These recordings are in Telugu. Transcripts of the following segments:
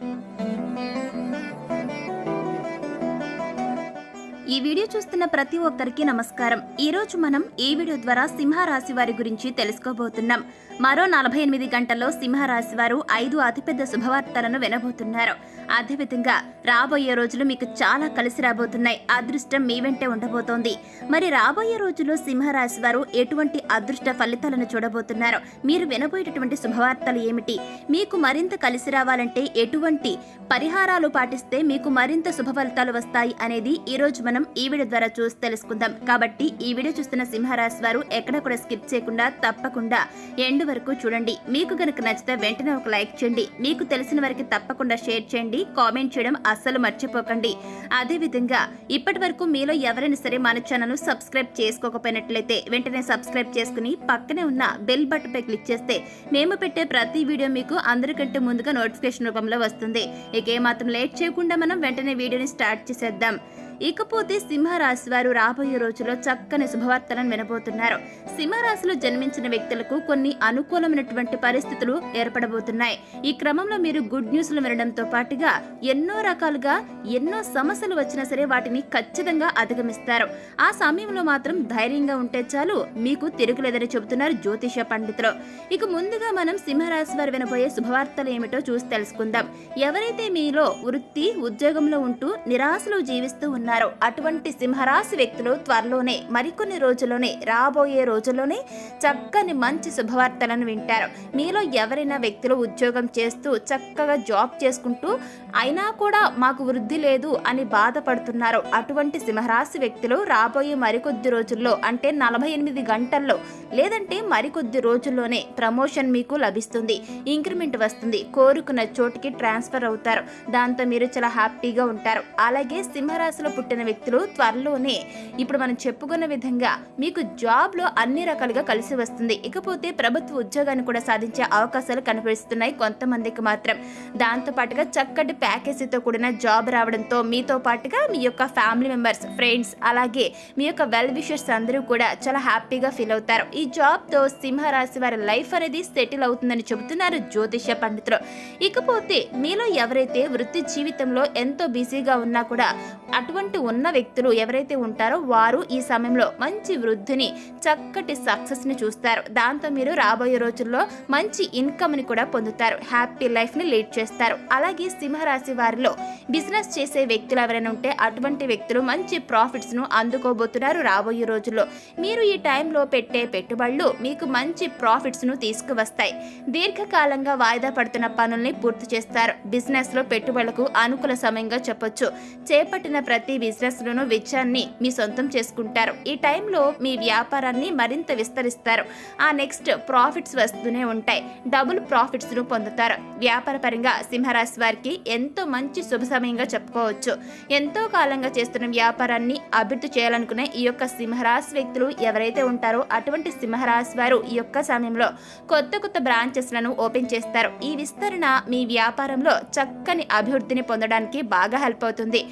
Thank you. ఈ వీడియో చూస్తున్న ప్రతి ఒక్కరికి నమస్కారం. ఈ రోజు మనం ఈ వీడియో ద్వారా సింహరాశి వారి గురించి తెలుసుకోబోతున్నాం. మరో నలభై ఎనిమిది గంటల్లో సింహరాశి వారు ఐదు అతిపెద్ద శుభవార్తలను వినబోతున్నారు. అదేవిధంగా రాబోయే రోజులు మీకు చాలా కలిసి రాబోతున్నాయి. అదృష్టం మీ వెంటే ఉండబోతోంది. మరి రాబోయే రోజుల్లో సింహరాశి వారు ఎటువంటి అదృష్ట ఫలితాలను చూడబోతున్నారు? మీరు వినబోయేటటువంటి శుభవార్తలు ఏమిటి? మీకు మరింత కలిసి రావాలంటే ఎటువంటి పరిహారాలు పాటిస్తే మీకు మరింత శుభ ఫలితాలు వస్తాయి అనేది ఈ రోజు మనం ఈ వీడియో ద్వారా చూసి తెలుసుకుందాం. కాబట్టి ఈ వీడియో చూస్తున్న సింహరాశి వారు ఎక్కడ కూడా స్కిప్ చేయకుండా తప్పకుండా ఎండ్ వరకు చూడండి. మీకు కనుక నచ్చితే వెంటనే ఒక లైక్ చేయండి. మీకు తెలిసిన వారికి తప్పకుండా షేర్ చేయండి. కామెంట్ చేయడం అస్సలు మర్చిపోకండి. అదేవిధంగా ఇప్పటి వరకు మీలో ఎవరైనా సరే మన ఛానల్ సబ్స్క్రైబ్ చేసుకోకపోయినట్లయితే వెంటనే సబ్స్క్రైబ్ చేసుకుని పక్కనే ఉన్న బెల్ బటన్ పై క్లిక్ చేస్తే మేము పెట్టే ప్రతి వీడియో మీకు అందరికంటే ముందుగా నోటిఫికేషన్ రూపంలో వస్తుంది. ఇక ఏమాత్రం లేట్ చేయకుండా మనం వెంటనే వీడియోని స్టార్ట్ చేసేద్దాం. ఇకపోతే సింహరాశి వారు రాబోయే రోజుల్లో చక్కని శుభవార్తలను వినబోతున్నారు. సింహరాశిలో జన్మించిన వ్యక్తులకు కొన్ని అనుకూలమైనటువంటి పరిస్థితులు ఏర్పడబోతున్నాయి. ఈ క్రమంలో మీరు గుడ్ న్యూస్లు వినడంతో పాటుగా ఎన్నో రకాలుగా ఎన్నో సమస్యలు వచ్చినా సరే వాటిని ఖచ్చితంగా అధిగమిస్తారు. ఆ సమయంలో మాత్రం ధైర్యంగా ఉంటే చాలు మీకు తిరుగులేదని చెబుతున్నారు జ్యోతిష పండితులు. ఇక ముందుగా మనం సింహరాశి వారు వినబోయే శుభవార్తలు ఏమిటో చూసి తెలుసుకుందాం. ఎవరైతే మీలో వృత్తి ఉద్యోగంలో ఉంటూ నిరాశలో జీవిస్తూ ఉన్నారో అటువంటి సింహరాశి వ్యక్తులు త్వరలోనే మరికొన్ని రోజుల్లోనే రాబోయే రోజుల్లోనే చక్కని మంచి శుభవార్తలను వింటారు. మీలో ఎవరైనా వ్యక్తులు ఉద్యోగం చేస్తూ చక్కగా జాబ్ చేసుకుంటూ అయినా కూడా మాకు వృద్ధి లేదు అని బాధపడుతున్నారు. అటువంటి సింహరాశి వ్యక్తులు రాబోయే మరికొద్ది రోజుల్లో అంటే నలభై ఎనిమిది గంటల్లో లేదంటే మరికొద్ది రోజుల్లోనే ప్రమోషన్ మీకు లభిస్తుంది. ఇంక్రిమెంట్ వస్తుంది. కోరుకున్న చోటికి ట్రాన్స్ఫర్ అవుతారు. దాంతో మీరు చాలా హ్యాపీగా ఉంటారు. అలాగే సింహరాశిలో పుట్టిన వ్యక్తులు త్వరలోనే. ఇప్పుడు మనం చెప్పుకున్న విధంగా మీకు జాబ్లో అన్ని రకాలుగా కలిసి వస్తుంది. ఇకపోతే ప్రభుత్వ ఉద్యోగాన్ని కూడా సాధించే అవకాశాలు కనిపిస్తున్నాయి కొంతమందికి మాత్రం. దాంతో పాటుగా చక్కటి ప్యాకేజీతో కూడిన జాబ్ రావడంతో మీతో పాటుగా మీ యొక్క ఫ్యామిలీ మెంబర్స్ ఫ్రెండ్స్ అలాగే మీ యొక్క వెల్ విషర్స్ అందరూ కూడా చాలా హ్యాపీగా ఫీల్ అవుతారు. ఈ జాబ్తో సింహరాశి వారి లైఫ్ అనేది సెటిల్ అవుతుందని చెబుతున్నారు జ్యోతిష పండితులు. ఇకపోతే మీలో ఎవరైతే వృత్తి జీవితంలో ఎంతో బిజీగా ఉన్నా కూడా అటువంటి ఉన్న వ్యక్తులు ఎవరైతే ఉంటారో వారు ఈ సమయంలో మంచి వృద్ధిని చక్కటి సక్సెస్ని చూస్తారు. దాంతో మీరు రాబోయే రోజుల్లో మంచి ఇన్కమ్ని కూడా పొందుతారు. హ్యాపీ లైఫ్ని లీడ్ చేస్తారు. అలాగే సింహరాశి వారిలో బిజినెస్ చేసే వ్యక్తులు ఎవరైనా ఉంటే అటువంటి వ్యక్తులు మంచి ప్రాఫిట్స్ను అందుకోబోతున్నారు రాబోయే రోజుల్లో. మీరు ఈ టైంలో పెట్టే పెట్టుబడులు మీకు మంచి ప్రాఫిట్స్ను తీసుకువస్తాయి. దీర్ఘకాలంగా వాయిదా పడుతున్న పనుల్ని పూర్తి చేస్తారు. బిజినెస్లో పెట్టుబడులకు అనుకూల సమయంగా చెప్పొచ్చు. చేపట్టిన ప్రతి బిజినెస్ లోను విజయాన్ని మీ సొంతం చేసుకుంటారు. ఈ టైంలో మీ వ్యాపారాన్ని మరింత విస్తరిస్తారు. ఆ నెక్స్ట్ ప్రాఫిట్స్ వస్తూనే ఉంటాయి. డబుల్ ప్రాఫిట్స్ను పొందుతారు. వ్యాపార పరంగా సింహరాశి వారికి ఎంతో మంచి శుభ సమయంగా చెప్పుకోవచ్చు. ఎంతో కాలంగా చేస్తున్న వ్యాపారాన్ని అభివృద్ధి చేయాలనుకునే ఈ యొక్క సింహరాశి వ్యక్తులు ఎవరైతే ఉంటారో అటువంటి సింహరాశి వారు ఈ యొక్క సమయంలో కొత్త కొత్త బ్రాంచెస్లను ఓపెన్ చేస్తారు. ఈ విస్తరణ మీ వ్యాపారంలో చక్కని అభివృద్ధిని పొందడానికి బాగా హెల్ప్ అవుతుంది.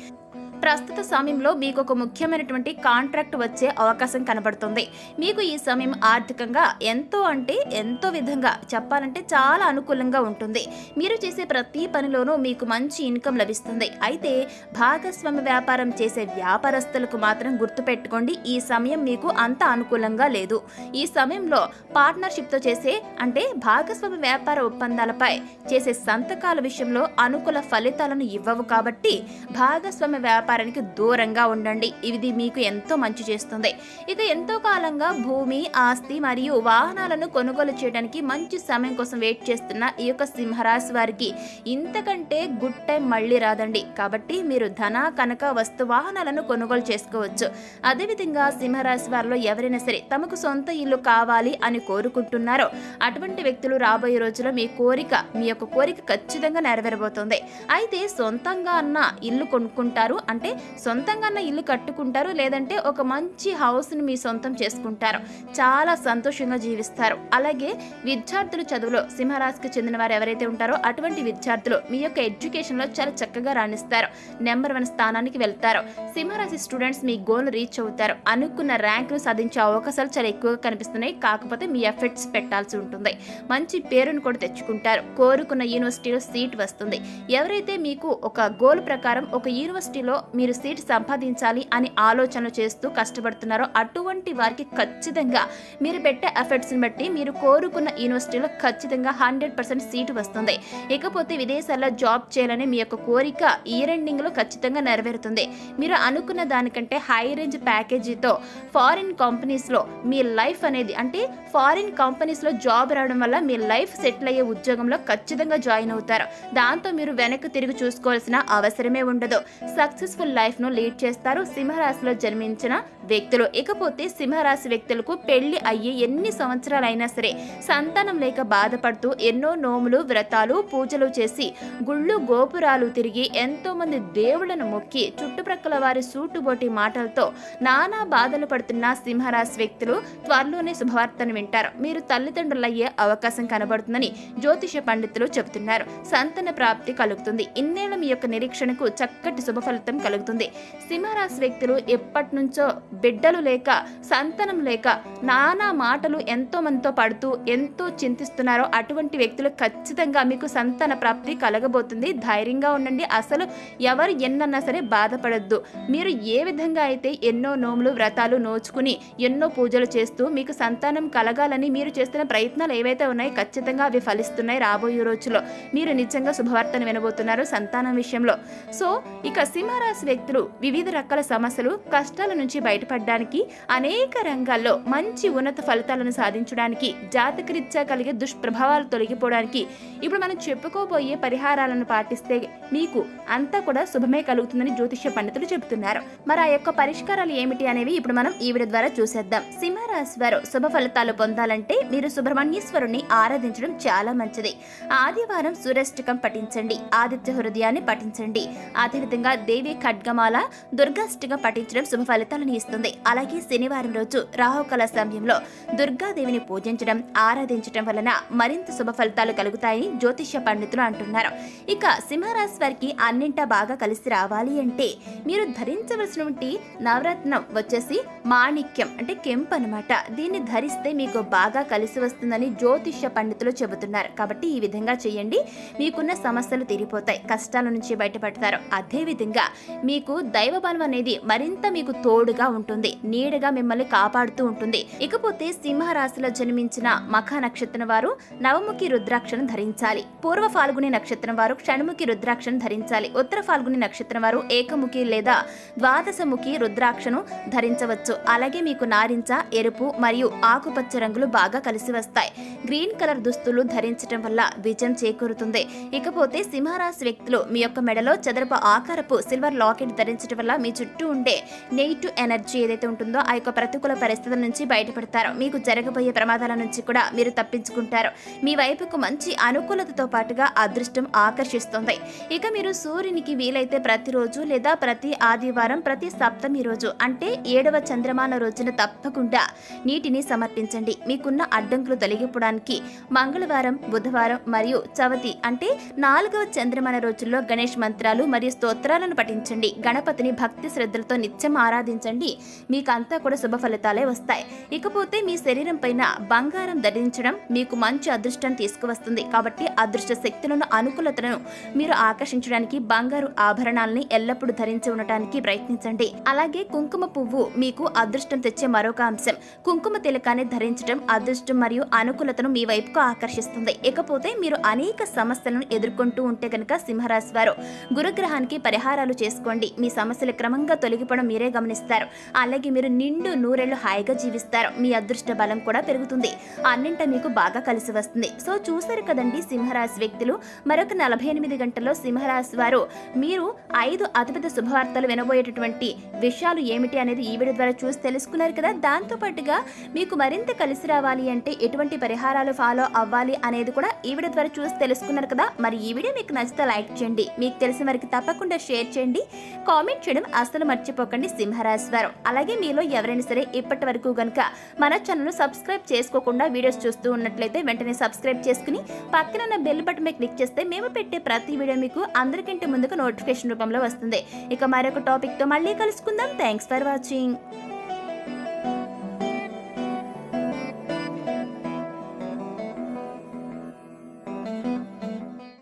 ప్రస్తుత సమయంలో మీకు ఒక ముఖ్యమైనటువంటి కాంట్రాక్ట్ వచ్చే అవకాశం కనబడుతుంది. మీకు ఈ సమయం ఆర్థికంగా ఎంతో అంటే ఎంతో విధంగా చెప్పాలంటే చాలా అనుకూలంగా ఉంటుంది. మీరు చేసే ప్రతి పనిలోనూ మీకు మంచి ఇన్కమ్ లభిస్తుంది. అయితే భాగస్వామ్య వ్యాపారం చేసే వ్యాపారస్తులకు మాత్రం గుర్తుపెట్టుకోండి ఈ సమయం మీకు అంత అనుకూలంగా లేదు. ఈ సమయంలో పార్ట్నర్షిప్తో చేసే అంటే భాగస్వామ్య వ్యాపార ఒప్పందాలపై చేసే సంతకాల విషయంలో అనుకూల ఫలితాలను ఇవ్వవు కాబట్టి భాగస్వామ్య వ్యాపారానికి దూరంగా ఉండండి. ఇది మీకు ఎంతో మంచి చేస్తుంది. ఇక ఎంతో కాలంగా భూమి ఆస్తి మరియు వాహనాలను కొనుగోలు చేయడానికి మంచి సమయం కోసం వెయిట్ చేస్తున్న ఈ యొక్క సింహరాశి వారికి ఇంతకంటే గుడ్ టైం మళ్ళీ రాదండి. కాబట్టి మీరు ధన కనక వస్తు వాహనాలను కొనుగోలు చేసుకోవచ్చు. అదేవిధంగా సింహరాశి వారిలో ఎవరైనా సరే తమకు సొంత ఇల్లు కావాలి అని కోరుకుంటున్నారో అటువంటి వ్యక్తులు రాబోయే రోజుల్లో మీ కోరిక మీ యొక్క కోరిక ఖచ్చితంగా నెరవేరబోతుంది. అయితే సొంతంగా అన్న ఇల్లు కొనుక్కుంటారు అంటే సొంతంగా ఉన్న ఇల్లు కట్టుకుంటారు లేదంటే ఒక మంచి హౌస్ని మీ సొంతం చేసుకుంటారు. చాలా సంతోషంగా జీవిస్తారు. అలాగే విద్యార్థులు చదువులో సింహరాశికి చెందిన వారు ఎవరైతే ఉంటారో అటువంటి విద్యార్థులు మీ యొక్క ఎడ్యుకేషన్లో చాలా చక్కగా రాణిస్తారు. నెంబర్ వన్ స్థానానికి వెళ్తారు. సింహరాశి స్టూడెంట్స్ మీ గోల్ రీచ్ అవుతారు. అనుకున్న ర్యాంకులు సాధించే అవకాశాలు చాలా ఎక్కువగా కనిపిస్తున్నాయి. కాకపోతే మీ ఎఫర్ట్స్ పెట్టాల్సి ఉంటుంది. మంచి పేరును కూడా తెచ్చుకుంటారు. కోరుకున్న యూనివర్సిటీలో సీట్ వస్తుంది. ఎవరైతే మీకు ఒక గోల్ ప్రకారం ఒక యూనివర్సిటీలో మీరు సీట్ సంపాదించాలి అని ఆలోచనలు చేస్తూ కష్టపడుతున్నారో అటువంటి వారికి ఖచ్చితంగా మీరు పెట్టే ఎఫర్ట్స్ని బట్టి మీరు కోరుకున్న యూనివర్సిటీలో ఖచ్చితంగా హండ్రెడ్ పర్సెంట్ సీటు వస్తుంది. ఇకపోతే విదేశాల్లో జాబ్ చేయాలని మీ యొక్క కోరిక ఇయర్ ఎండింగ్లో ఖచ్చితంగా నెరవేరుతుంది. మీరు అనుకున్న దానికంటే హై రేంజ్ ప్యాకేజీతో ఫారిన్ కంపెనీస్లో మీ లైఫ్ అనేది అంటే ఫారిన్ కంపెనీస్లో జాబ్ రావడం వల్ల మీ లైఫ్ సెటిల్ అయ్యే ఉద్యోగంలో ఖచ్చితంగా జాయిన్ అవుతారు. దాంతో మీరు వెనక్కి తిరిగి చూసుకోవాల్సిన అవసరమే ఉండదు. సక్సెస్ సక్సెస్ఫుల్ లైఫ్ను లీడ్ చేస్తారు. సింహరాశిలో జన్మించిన వ్యక్తులు ఇకపోతే సింహరాశి వ్యక్తులకు పెళ్ళి అయ్యి ఎన్ని సంవత్సరాలైనా సరే సంతానం లేక బాధపడుతూ ఎన్నో నోములు వ్రతాలు పూజలు చేసి గుళ్ళు గోపురాలు తిరిగి ఎంతో మంది దేవుళ్ళను మొక్కి చుట్టుప్రక్కల వారి సూటుబోటి మాటలతో నానా బాధలు పడుతున్న సింహరాశి వ్యక్తులు త్వరలోనే శుభవార్తను వింటారు. మీరు తల్లిదండ్రులయ్యే అవకాశం కనబడుతుందని జ్యోతిష పండితులు చెబుతున్నారు. సంతాన ప్రాప్తి కలుగుతుంది. ఇన్నేళ్ళ మీ యొక్క నిరీక్షణకు చక్కటి శుభఫలితం కలుగుతుంది. సింహరాశి వ్యక్తులు ఎప్పటి నుంచో బిడ్డలు లేక సంతానం లేక నానా మాటలు ఎంతో మందితో పడుతూ ఎంతో చింతిస్తున్నారో అటువంటి వ్యక్తులు ఖచ్చితంగా మీకు సంతాన ప్రాప్తి కలగబోతుంది. ధైర్యంగా ఉండండి. అసలు ఎవరు ఎన్నన్నా సరే బాధపడద్దు. మీరు ఏ విధంగా అయితే ఎన్నో నోములు వ్రతాలు నోచుకుని ఎన్నో పూజలు చేస్తూ మీకు సంతానం కలగాలని మీరు చేస్తున్న ప్రయత్నాలు ఏవైతే ఉన్నాయో ఖచ్చితంగా అవి ఫలిస్తున్నాయి రాబోయే రోజుల్లో. మీరు నిజంగా శుభవార్తను వినబోతున్నారు సంతానం విషయంలో. సో ఇక సింహరాశి వ్యక్తులు వివిధ రకాల సమస్యలు కష్టాల నుంచి బయటపడడానికి అనేక రంగాల్లో మంచి ఉన్నత ఫలితాలను సాధించడానికి జాతకరీత్యా కలిగే దుష్ప్రభావాలు తొలగిపోవడానికి ఇప్పుడు మనం చెప్పుకోబోయే పరిహారాలను పాటిస్తే మీకు అంతా కూడా శుభమే కలుగుతుందని జ్యోతిష్య పండితులు చెబుతున్నారు. మరి ఆ యొక్క పరిష్కారాలు ఏమిటి అనేవి ఇప్పుడు మనం ఈ వీడియో ద్వారా చూసేద్దాం. సింహరాశి వారు శుభ ఫలితాలు పొందాలంటే మీరు సుబ్రహ్మణ్యేశ్వరుణ్ణి ఆరాధించడం చాలా మంచిది. ఆదివారం సూర్యష్టకం పఠించండి ఆదిత్య హృదయాన్ని పఠించండి. అదేవిధంగా దేవి ఖడ్గమాల దుర్గాష్టిగా పఠించడం శుభ ఫలితాలను ఇస్తుంది. అలాగే శనివారం రోజు రాహుకాల సమయంలో దుర్గాదేవిని పూజించడం ఆరాధించడం వలన మరింత శుభ ఫలితాలు కలుగుతాయని జ్యోతిష్య పండితులు అంటున్నారు. ఇక సింహరాశి వారికి అన్నింటా బాగా కలిసి రావాలి అంటే మీరు ధరించవలసినటువంటి నవరత్నం వచ్చేసి మాణిక్యం అంటే కెంప్ అనమాట దీన్ని ధరిస్తే మీకు బాగా కలిసి వస్తుందని జ్యోతిష్య పండితులు చెబుతున్నారు. కాబట్టి ఈ విధంగా చేయండి. మీకున్న సమస్యలు తీరిపోతాయి. కష్టాల నుంచి బయటపడతారు. అదేవిధంగా మీకు దైవ బలం అనేది మరింత మీకు తోడుగా ఉంటుంది నీడగా మిమ్మల్ని కాపాడుతూ ఉంటుంది. ఇకపోతే సింహరాశిలో జన్మించిన మఖ నక్షత్రం వారు నవముఖి రుద్రాక్షను ధరించాలి. పూర్వ ఫాల్గుని నక్షత్రం వారు షణ్ముఖి రుద్రాక్షను ధరించాలి. ఉత్తర ఫాల్గుని నక్షత్రం వారు ఏకముఖి లేదా ద్వాదశముఖి రుద్రాక్షను ధరించవచ్చు. అలాగే మీకు నారింజ ఎరుపు మరియు ఆకుపచ్చ రంగులు బాగా కలిసి వస్తాయి. గ్రీన్ కలర్ దుస్తులు ధరించడం వల్ల విజయం చేకూరుతుంది. ఇకపోతే సింహరాశి వ్యక్తులు మీ యొక్క మెడలో చదరపు ఆకారపు సిల్వర్ లాకెట్ ధరించడం వల్ల మీ చుట్టూ ఉండే నెగిటివ్ ఎనర్జీ ఏదైతే ఉంటుందో ఆ యొక్క ప్రతికూల పరిస్థితుల నుంచి బయటపడతారు. మీకు జరగబోయే ప్రమాదాల నుంచి కూడా మీరు తప్పించుకుంటారు. మీ వైపుకు మంచి అనుకూలతతో పాటుగా అదృష్టం ఆకర్షిస్తుంది. ఇక మీరు సూర్యునికి వీలైతే ప్రతిరోజు లేదా ప్రతి ఆదివారం ప్రతి సప్తమి రోజు అంటే ఏడవ చంద్రమాన రోజున తప్పకుండా నీటిని సమర్పించండి. మీకున్న అడ్డంకులు తొలగిపోవడానికి మంగళవారం బుధవారం మరియు చవతి అంటే నాలుగవ చంద్రమాన రోజుల్లో గణేష్ మంత్రాలు మరియు స్తోత్రాలను పఠించండి. గణపతిని భక్తి శ్రద్ధలతో నిత్యం ఆరాధించండి. మీకంతా కూడా శుభ ఫలితాలే వస్తాయి. ఇకపోతే మీ శరీరం పైన బంగారం ధరించడం మీకు మంచి అదృష్టాన్ని తీసుకువస్తుంది. కాబట్టి అదృష్ట శక్తులను అనుకూలతను మీరు ఆకర్షించడానికి బంగారు ఆభరణాలని ఎల్లప్పుడూ ధరించి ఉండటానికి ప్రయత్నించండి. అలాగే కుంకుమ పువ్వు మీకు అదృష్టం తెచ్చే మరొక అంశం. కుంకుమ తిలకాన్ని ధరించడం అదృష్టం మరియు అనుకూలతను మీ వైపుకు ఆకర్షిస్తుంది. ఇకపోతే మీరు అనేక సమస్యలను ఎదుర్కొంటూ ఉంటే కనుక సింహరాశి వారు గురుగ్రహానికి పరిహారాలు చేసుకోండి. మీ సమస్యలు క్రమంగా తొలగిపోవడం మీరే గమనిస్తారు. అలాగే మీరు నిండు నూరేళ్ళు హాయిగా జీవిస్తారు. మీ అదృష్ట బలం కూడా పెరుగుతుంది. అన్నింట మీకు బాగా కలిసి వస్తుంది. సో చూసారు కదండి సింహరాశి వ్యక్తులు? మరొక నలభై ఎనిమిది గంటల్లో సింహరాశి వారు మీరు ఐదు అతిపెద్ద శుభవార్తలు వినబోయేటటువంటి విషయాలు ఏమిటి అనేది ఈ వీడియో ద్వారా చూసి తెలుసుకున్నారు కదా? దాంతో పాటుగా మీకు మరింత కలిసి రావాలి అంటే ఎటువంటి పరిహారాలు ఫాలో అవ్వాలి అనేది కూడా ఈ వీడియో ద్వారా చూసి తెలుసుకున్నారు కదా? మరి ఈ వీడియో మీకు నచ్చితే లైక్ చేయండి. మీకు తెలిసిన వారికి తప్పకుండా షేర్ చేయండి. కామెంట్ చేయడం అస్సలు మర్చిపోకండి సింహరాశివారం అలాగే మీలో ఎవరైనా సరే ఇప్పటి వరకు గనుక మన ఛానల్ సబ్స్క్రైబ్ చేసుకోకుండా వీడియోస్ చూస్తూ ఉన్నట్లయితే వెంటనే సబ్స్క్రైబ్ చేసుకుని పక్కన ఉన్న బెల్ బటన్ మీద క్లిక్ చేస్తే మేము పెట్టే ప్రతి వీడియో మీకు అందరికంటే ముందుగా నోటిఫికేషన్ రూపంలో వస్తుంది. ఇక మరొక టాపిక్తో మళ్ళీ కలుసుకుందాం. Thanks for watching.